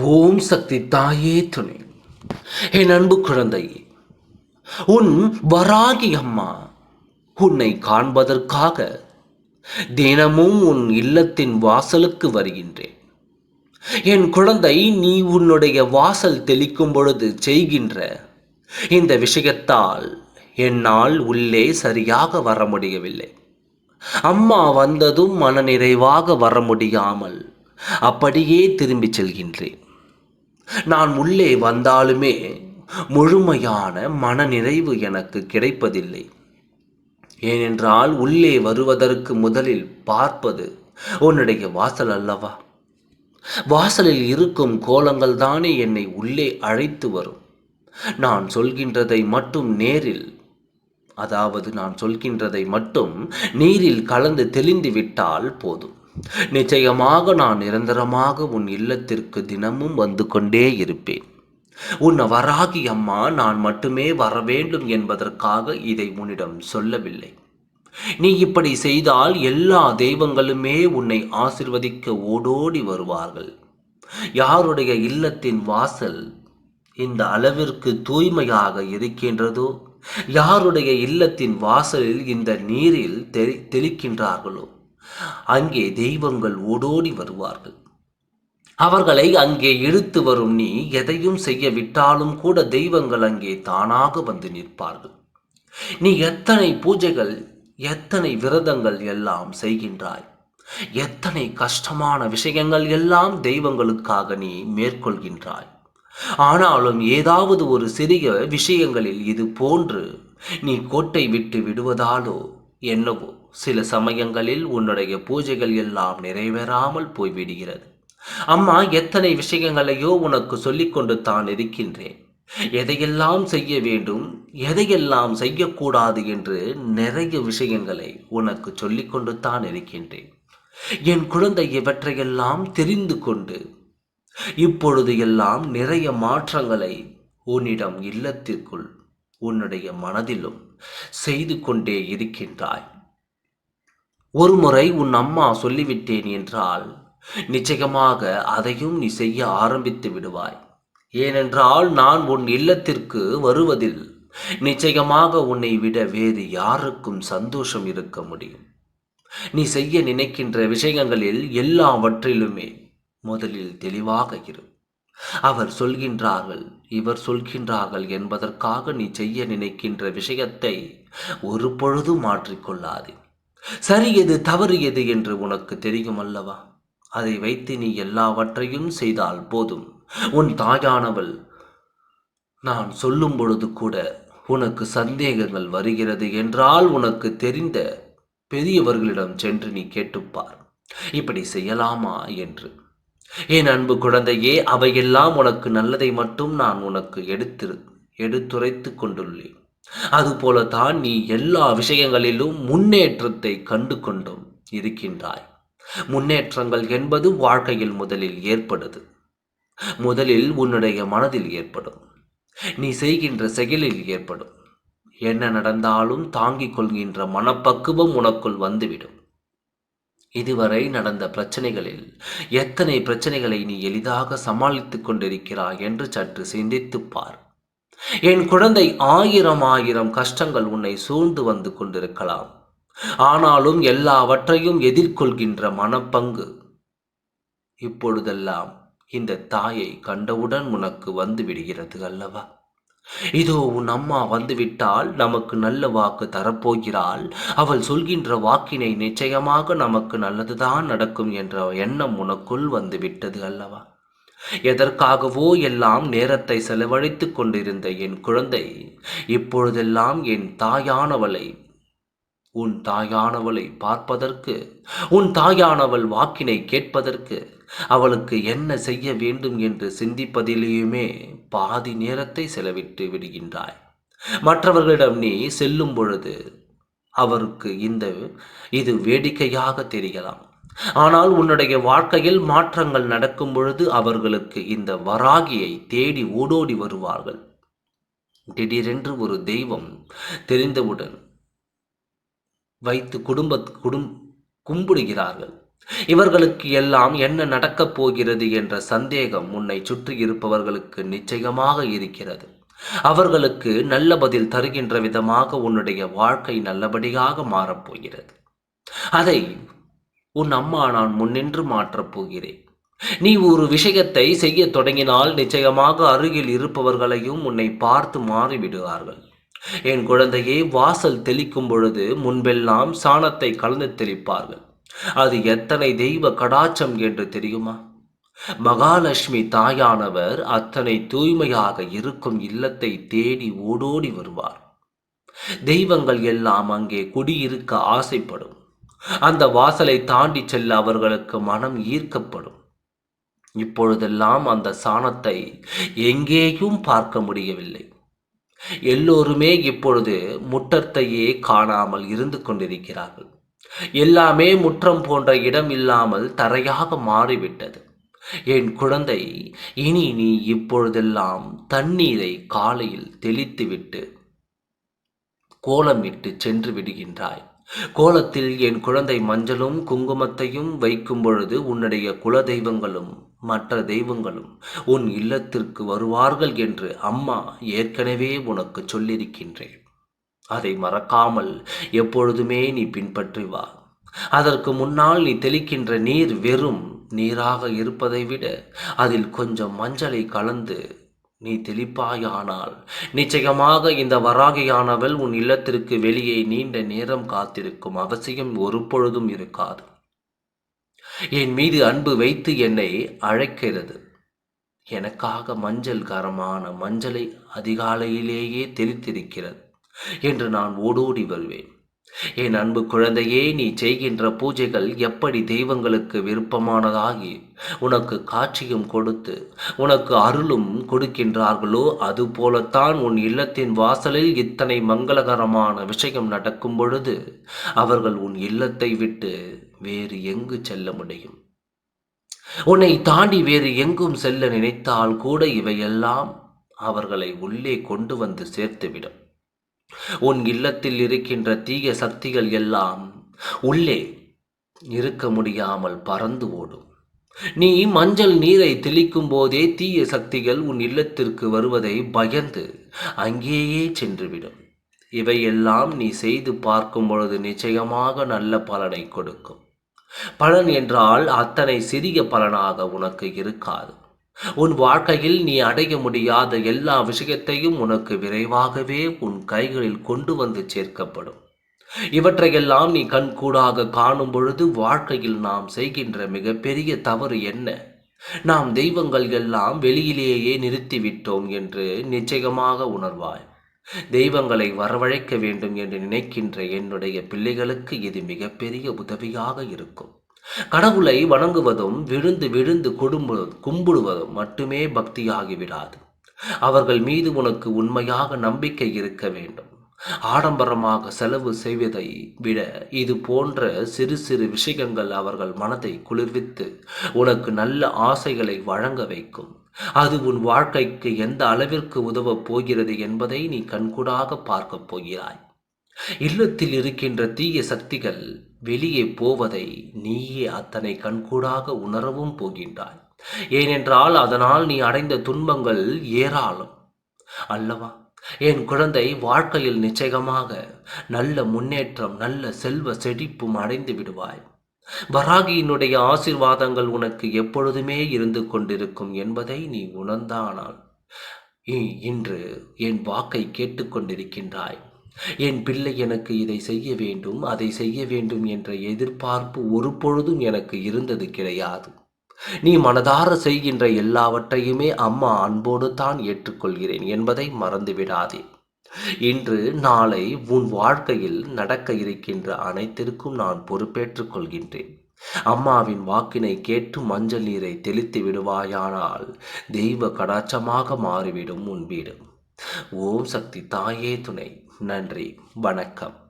ஓம் சக்தி தாயே துணை. என் அன்பு குழந்தை உன் வராகி அம்மா உன்னை காண்பதற்காக தினமும் உன் இல்லத்தின் வாசலுக்கு வருகின்றேன். என் குழந்தை நீ உன்னுடைய வாசல் தெளிக்கும் பொழுது செய்கின்ற இந்த விஷயத்தால் என்னால் உள்ளே சரியாக வர முடியவில்லை. அம்மா வந்ததும் மனநிறைவாக வர முடியாமல் அப்படியே திரும்பிச் செல்கின்றேன். நான் உள்ளே வந்தாலுமே முழுமையான மனநிறைவு எனக்கு கிடைப்பதில்லை. ஏனென்றால் உள்ளே வருவதற்கு முதலில் பார்ப்பது உன்னுடைய வாசல் அல்லவா? வாசலில் இருக்கும் கோலங்கள் தானே என்னை உள்ளே அழைத்து வரும். நான் சொல்கின்றதை மட்டும் நேரில் அதாவது நான் சொல்கின்றதை மட்டும் நீரில் கலந்து தெளிந்து விட்டால் போதும். நிச்சயமாக நான் நிரந்தரமாக உன் இல்லத்திற்கு தினமும் வந்து கொண்டே இருப்பேன். உன் வராகி அம்மா நான் மட்டுமே வர வேண்டும் என்பதற்காக இதை உன்னிடம் சொல்லவில்லை. நீ இப்படி செய்தால் எல்லா தெய்வங்களுமே உன்னை ஆசிர்வதிக்க ஓடோடி வருவார்கள். யாருடைய இல்லத்தின் வாசல் இந்த அளவிற்கு தூய்மையாக இருக்கின்றதோ? யாருடைய இல்லத்தின் வாசலில் இந்த நீரில் தெளிக்கின்றார்களோ? அங்கே தெய்வங்கள் ஓடோடி வருவார்கள். அவர்களை அங்கே இழுத்து வரும் நீ எதையும் செய்ய விட்டாலும் கூட தெய்வங்கள் அங்கே தானாக வந்து நிற்பார்கள். நீ எத்தனை பூஜைகள் எத்தனை விரதங்கள் எல்லாம் செய்கின்றாய்? எத்தனை கஷ்டமான விஷயங்கள் எல்லாம் தெய்வங்களுக்காக நீ மேற்கொள்கின்றாய்? ஆனாலும் ஏதாவது ஒரு சிறிய விஷயங்களில் இது போன்று நீ கோட்டை விட்டு விடுவதாலோ என்னவோ? சில சமயங்களில் உன்னுடைய பூஜைகள் எல்லாம் நிறைவேறாமல் போய்விடுகிறது. அம்மா எத்தனை விஷயங்களையோ உனக்கு சொல்லிக்கொண்டு தான் இருக்கின்றேன். எதையெல்லாம் செய்ய வேண்டும் எதையெல்லாம் செய்யக்கூடாது என்று நிறைய விஷயங்களை உனக்கு சொல்லிக்கொண்டு தான் இருக்கின்றேன். என் குழந்தை இவற்றையெல்லாம் தெரிந்து கொண்டு இப்பொழுது எல்லாம் நிறைய மாற்றங்களை உன்னிடம் இல்லத்திற்குள் உன்னுடைய மனதிலும் செய்து கொண்டே இருக்கின்றாய். ஒருமுறை உன் அம்மா சொல்லிவிட்டேன் என்றால் நிச்சயமாக அதையும் நீ செய்ய ஆரம்பித்து விடுவாய். ஏனென்றால் நான் உன் இல்லத்திற்கு வருவதில் நிச்சயமாக உன்னை விட வேறு யாருக்கும் சந்தோஷம் இருக்க முடியும். நீ செய்ய நினைக்கின்ற விஷயங்களில் எல்லாவற்றிலுமே முதலில் தெளிவாக இரு. அவர் சொல்கின்றார்கள் இவர் சொல்கின்றார்கள் என்பதற்காக நீ செய்ய நினைக்கின்ற விஷயத்தை ஒரு பொழுதும் மாற்றிக்கொள்ளாதே சரி எது தவறு எது என்று உனக்கு தெரியும் அல்லவா அதை வைத்து நீ எல்லாவற்றையும் செய்தால் போதும். உன் தாயானவள் நான் சொல்லும் பொழுது கூட உனக்கு சந்தேகங்கள் வருகிறது என்றால் உனக்கு தெரிந்த பெரியவர்களிடம் சென்று நீ கேட்டுப்பார். இப்படி செய்யலாமா என்று. என் அன்பு குழந்தையே அவையெல்லாம் உனக்கு நல்லதை மட்டும் நான் உனக்கு எடுத்து எடுத்துரைத்து கொண்டுள்ளேன். அதுபோலதான் நீ எல்லா விஷயங்களிலும் முன்னேற்றத்தை கண்டு கொண்டும் இருக்கின்றாய். முன்னேற்றங்கள் என்பது வாழ்க்கையில் முதலில் ஏற்படுது. முதலில் உன்னுடைய மனதில் ஏற்படும். நீ செய்கின்ற செயலில் ஏற்படும். என்ன நடந்தாலும் தாங்கிக் கொள்கின்ற மனப்பக்குவம் உனக்குள் வந்துவிடும். இதுவரை நடந்த பிரச்சனைகளில் எத்தனை பிரச்சனைகளை நீ எளிதாக சமாளித்துக் கொண்டிருக்கிறாய் என்று சற்று சிந்தித்துப் பார். என் குழந்தை ஆயிரம் ஆயிரம் கஷ்டங்கள் உன்னை சூழ்ந்து வந்து கொண்டிருக்கலாம். ஆனாலும் எல்லாவற்றையும் எதிர்கொள்கின்ற மனப்பங்கு. இப்பொழுதெல்லாம் இந்த தாயை கண்டவுடன் உனக்கு வந்து விடுகிறது அல்லவா? இதோ உன் அம்மா வந்துவிட்டால் நமக்கு நல்ல வாக்கு தரப்போகிறாள். அவள் சொல்கின்ற வாக்கினை நிச்சயமாக நமக்கு நல்லதுதான் நடக்கும் என்ற எண்ணம் உனக்குள் வந்து விட்டது அல்லவா? எதற்காகவோ எல்லாம் நேரத்தை செலவழித்துக் கொண்டிருந்த என் குழந்தை இப்பொழுதெல்லாம் என் தாயானவளை உன் தாயானவளை பார்ப்பதற்கு உன் தாயானவள் வாக்கினை கேட்பதற்கு அவளுக்கு என்ன செய்ய வேண்டும் என்று சிந்திப்பதிலேயுமே பாதி நேரத்தை செலவிட்டு விடுகின்றாய். மற்றவர்களிடம் நீ செல்லும் பொழுது அவருக்கு இந்த இது வேடிக்கையாக தெரியலாம். ஆனால் உன்னுடைய வாழ்க்கையில் மாற்றங்கள் நடக்கும் பொழுது அவர்களுக்கு இந்த வராகியை தேடி ஓடோடி வருவார்கள். திடீரென்று ஒரு தெய்வம் தெரிந்தவுடன் வைத்து குடும்ப குடும் கும்பிடுகிறார்கள். இவர்களுக்கு எல்லாம் என்ன நடக்கப் போகிறது என்ற சந்தேகம் உன்னை சுற்றி இருப்பவர்களுக்கு நிச்சயமாக இருக்கிறது. அவர்களுக்கு நல்ல பதில் தருகின்ற விதமாக உன்னுடைய வாழ்க்கை நல்லபடியாக மாறப்போகிறது அதை உன் அம்மா நான் முன்னின்று மாற்றப் போகிறேன். நீ ஒரு விஷயத்தை செய்ய தொடங்கினால் நிச்சயமாக அருகில் இருப்பவர்களையும் உன்னை பார்த்து மாறிவிடுவார்கள். என் குழந்தையே வாசல் தெளிக்கும் பொழுது முன்பெல்லாம் சாணத்தை கலந்து தெளிப்பார்கள். அது எத்தனை தெய்வ கடாச்சம் என்று தெரியுமா? மகாலட்சுமி தாயானவர் அத்தனை தூய்மையாக இருக்கும் இல்லத்தை தேடி ஓடோடி வருவார். தெய்வங்கள் எல்லாம் அங்கே குடியிருக்க ஆசைப்படும். அந்த வாசலை தாண்டி செல்ல அவர்களுக்கு மனம் ஈர்க்கப்படும். இப்பொழுதெல்லாம் அந்த சாணத்தை எங்கேயும் பார்க்க முடியவில்லை. எல்லோருமே இப்பொழுது முற்றத்தையே காணாமல் இருந்து கொண்டிருக்கிறார்கள். எல்லாமே முற்றம் போன்ற இடம் இல்லாமல் தரையாக மாறிவிட்டது. என் குழந்தை இனி நீ இப்பொழுதெல்லாம் தண்ணீரை காலையில் தெளித்துவிட்டு கோலமிட்டு சென்று விடுகின்றாய். கோலத்தில் என் குழந்தை மஞ்சளும் குங்குமத்தையும் வைக்கும் பொழுது உன்னுடைய குல தெய்வங்களும் மற்ற தெய்வங்களும் உன் இல்லத்திற்கு வருவார்கள் என்று அம்மா ஏற்கனவே உனக்கு சொல்லியிருக்கின்றேன். அதை மறக்காமல் எப்பொழுதுமே நீ பின்பற்றி வா. அதற்கு முன்னால் நீ தெளிக்கின்ற நீர் வெறும் நீராக இருப்பதை விட அதில் கொஞ்சம் மஞ்சளை கலந்து நீ தெளிப்பாயானால். நிச்சயமாக இந்த வராகியானவள் உன் இல்லத்திற்கு வெளியே நீண்ட நேரம் காத்திருக்கும் அவசியம் ஒரு பொழுதும் இருக்காது. என் மீது அன்பு வைத்து என்னை அழைக்கிறது. எனக்காக மஞ்சள் கரமான மஞ்சளை அதிகாலையிலேயே தெளித்திருக்கிறது என்று நான் ஓடோடி வருவேன் என் அன்பு குழந்தையே நீ செய்கின்ற பூஜைகள் எப்படி தெய்வங்களுக்கு விருப்பமானதாகி உனக்கு காட்சியும் கொடுத்து உனக்கு அருளும் கொடுக்கின்றார்களோ அதுபோலத்தான் உன் இல்லத்தின் வாசலில் இத்தனை மங்களகரமான விஷயம் நடக்கும் பொழுது அவர்கள் உன் இல்லத்தை விட்டு வேறு எங்கு செல்ல முடியும்? உன்னை தாண்டி வேறு எங்கும் செல்ல நினைத்தால் கூட இவையெல்லாம் அவர்களை உள்ளே கொண்டு வந்து சேர்த்துவிடும். உன் இல்லத்தில் இருக்கின்ற தீய சக்திகள் எல்லாம் உள்ளே இருக்க முடியாமல் பறந்து ஓடும். நீ மஞ்சள் நீரை தெளிக்கும் போதே தீய சக்திகள் உன் இல்லத்திற்கு வருவதை பயந்து அங்கேயே சென்றுவிடும். இவையெல்லாம் நீ செய்து பார்க்கும் பொழுது நிச்சயமாக நல்ல பலனை கொடுக்கும். பலன் என்றால் அத்தனை சிறிய பலனாக உனக்கு இருக்காது. உன் வாழ்க்கையில் நீ அடைய முடியாத எல்லா விஷயத்தையும் உனக்கு விரைவாகவே உன் கைகளில் கொண்டு வந்து சேர்க்கப்படும். இவற்றையெல்லாம் நீ கண்கூடாக காணும் பொழுது வாழ்க்கையில் நாம் செய்கின்ற மிகப்பெரிய தவறு என்ன? நாம் தெய்வங்கள் எல்லாம் வெளியிலேயே நிறுத்திவிட்டோம் என்று நிச்சயமாக உணர்வாய். தெய்வங்களை வரவழைக்க வேண்டும் என்று நினைக்கின்ற என்னுடைய பிள்ளைகளுக்கு இது மிகப்பெரிய உதவியாக இருக்கும். கடவுளை வணங்குவதும் விழுந்து விழுந்து குடும்ப கும்பிடுவதும் மட்டுமே பக்தியாகிவிடாது. அவர்கள் மீது உனக்கு உண்மையாக நம்பிக்கை இருக்க வேண்டும். ஆடம்பரமாக செலவு செய்வதை விட இது போன்ற சிறு சிறு விஷயங்கள் அவர்கள் மனதை குளிர்வித்து உனக்கு நல்ல ஆசைகளை வழங்க வைக்கும். அது உன் வாழ்க்கைக்கு எந்த அளவிற்கு உதவப் போகிறது என்பதை நீ கண்கூடாக பார்க்கப் போகிறாய். இல்லத்தில் இருக்கின்ற தீய சக்திகள் வெளியே போவதை நீயே அத்தனை கண்கூடாக உணரவும் போகின்றாய். ஏனென்றால் அதனால் நீ அடைந்த துன்பங்கள் ஏராளம். அல்லவா? என் குழந்தை வாழ்க்கையில் நிச்சயமாக நல்ல முன்னேற்றம் நல்ல செல்வ செழிப்பும் அடைந்து விடுவாய். வராகியினுடைய ஆசிர்வாதங்கள் உனக்கு எப்பொழுதுமே இருந்து கொண்டிருக்கும் என்பதை நீ உணர்ந்தானால் இன்று என் வாக்கை கேட்டுக்கொண்டிருக்கின்றாய். என் பிள்ளை எனக்கு இதை செய்ய வேண்டும் அதை செய்ய வேண்டும் என்ற எதிர்பார்ப்பு ஒரு பொழுதும் எனக்கு இருந்தது கிடையாது. நீ மனதார செய்கின்ற எல்லாவற்றையுமே அம்மா அன்போடு தான் ஏற்றுக்கொள்கிறேன் என்பதை மறந்துவிடாதே. இன்று நாளை உன் வாழ்க்கையில் நடக்க இருக்கின்ற அனைத்திற்கும் நான் பொறுப்பேற்றுக் கொள்கின்றேன். அம்மாவின் வாக்கினை கேட்டு மஞ்சள் நீரை தெளித்து விடுவாயானால் தெய்வ கடாச்சமாக மாறிவிடும் உன் வீடு. ஓம் சக்தி தாயே துணை. நன்றி. வணக்கம்.